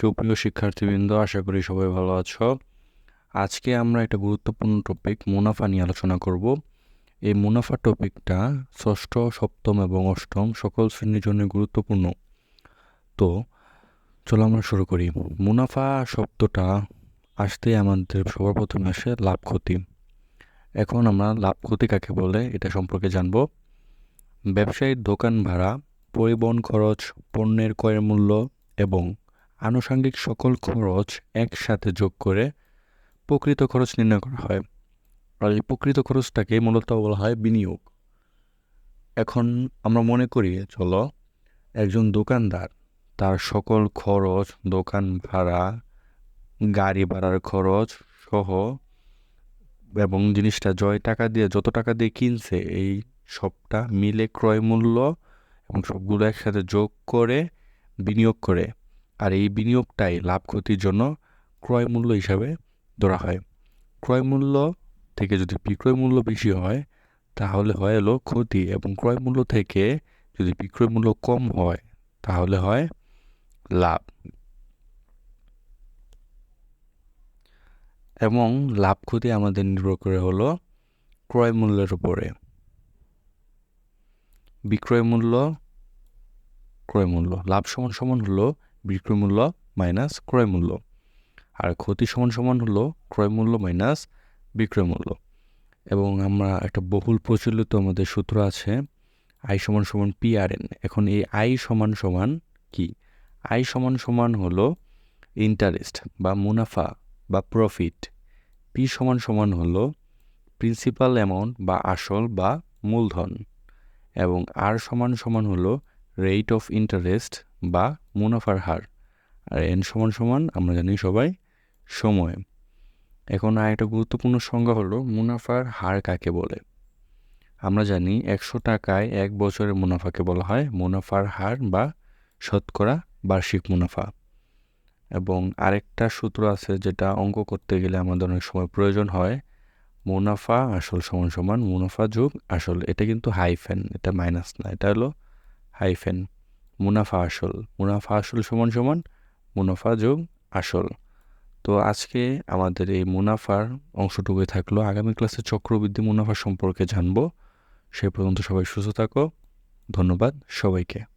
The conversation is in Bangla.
সুপ্রিয় শিক্ষার্থীবৃন্দ, আশা করি সবাই ভালো আছো। আজকে আমরা একটা গুরুত্বপূর্ণ টপিক মুনাফা নিয়ে আলোচনা করব। এই মুনাফা টপিকটা ষষ্ঠ, সপ্তম এবং অষ্টম সকল শ্রেণির জন্য গুরুত্বপূর্ণ। তো, চলো আমরা শুরু করি। মুনাফা শব্দটা আসতে আমাদের সবার প্রথমে আসে লাভ ক্ষতি। এখন আমরা লাভ ক্ষতি কাকে বলে এটা সম্পর্কে জানব। ব্যবসায়ীর দোকান ভাড়া, পরিবহন খরচ, পণ্যের ক্রয়ের মূল্য এবং আনুষঙ্গিক সকল খরচ একসাথে যোগ করে প্রকৃত খরচ নির্ণয় করা হয়। আর এই প্রকৃত খরচটাকে মূলত বলা হয় বিনিয়োগ। এখন আমরা মনে করি, চলো, একজন দোকানদার তার সকল খরচ, দোকান ভাড়া, গাড়ি ভাড়ার খরচ সহ এবং জিনিসটা জয় টাকা দিয়ে, যত টাকা দিয়ে কিনছে, এই সবটা মিলে ক্রয় মূল্য এবং সবগুলো একসাথে যোগ করে বিনিয়োগ করে। আর এই বিনিয়োগটাই লাভ ক্ষতির জন্য ক্রয় মূল্য হিসাবে ধরা হয়। ক্রয় মূল্য থেকে যদি বিক্রয় মূল্য বেশি হয়, তাহলে হয় হলো ক্ষতি এবং ক্রয় মূল্য থেকে যদি বিক্রয় মূল্য কম হয়, তাহলে হয় লাভ। এবং লাভ ক্ষতি আমাদের নির্ভর করে হলো ক্রয় মূল্যের উপরে। বিক্রয় মূল্য, ক্রয় মূল্য, লাভ সমান সমান হলো বিক্রয় মূল্য মাইনাস ক্রয় মূল্য। আর ক্ষতি সমান সমান হলো ক্রয় মূল্য মাইনাস বিক্রয় মূল্য। এবং আমরা একটা বহুল প্রচলিত আমাদের সূত্র আছে আই সমান সমান পি আর এন এখন এই আই সমান সমান কি? আই সমান সমান হলো ইন্টারেস্ট বা মুনাফা বা প্রফিট পি সমান সমান হলো প্রিন্সিপাল অ্যামাউন্ট বা আসল বা মূলধন। এবং আর সমান সমান হলো রেট অফ ইন্টারেস্ট বা মুনাফার হার। আর এন সমান সমান, আমরা জানি সবাই সময়। এখন আর একটা গুরুত্বপূর্ণ সংজ্ঞা হলো মুনাফার হার কাকে বলে? আমরা জানি একশো টাকায় এক বছরের মুনাফাকে বলা হয় মুনাফার হার বা শতকরা বার্ষিক মুনাফা। এবং আরেকটা সূত্র আছে যেটা অঙ্ক করতে গেলে আমাদের অনেক সময় প্রয়োজন হয় মুনাফা আসল সমান সমান মুনাফা যোগ আসল। এটা কিন্তু হাইফেন এটা মাইনাস না, এটা হলো হাইফেন মুনাফা আসল। মুনাফা আসল সমান সমান মুনাফা যোগ আসল। তো আজকে আমাদের এই মুনাফার অংশটুকুই থাকল। আগামী ক্লাসে চক্রবৃদ্ধি মুনাফা সম্পর্কে জানব। সে পর্যন্ত সবাই সুস্থ থাকো। ধন্যবাদ সবাইকে।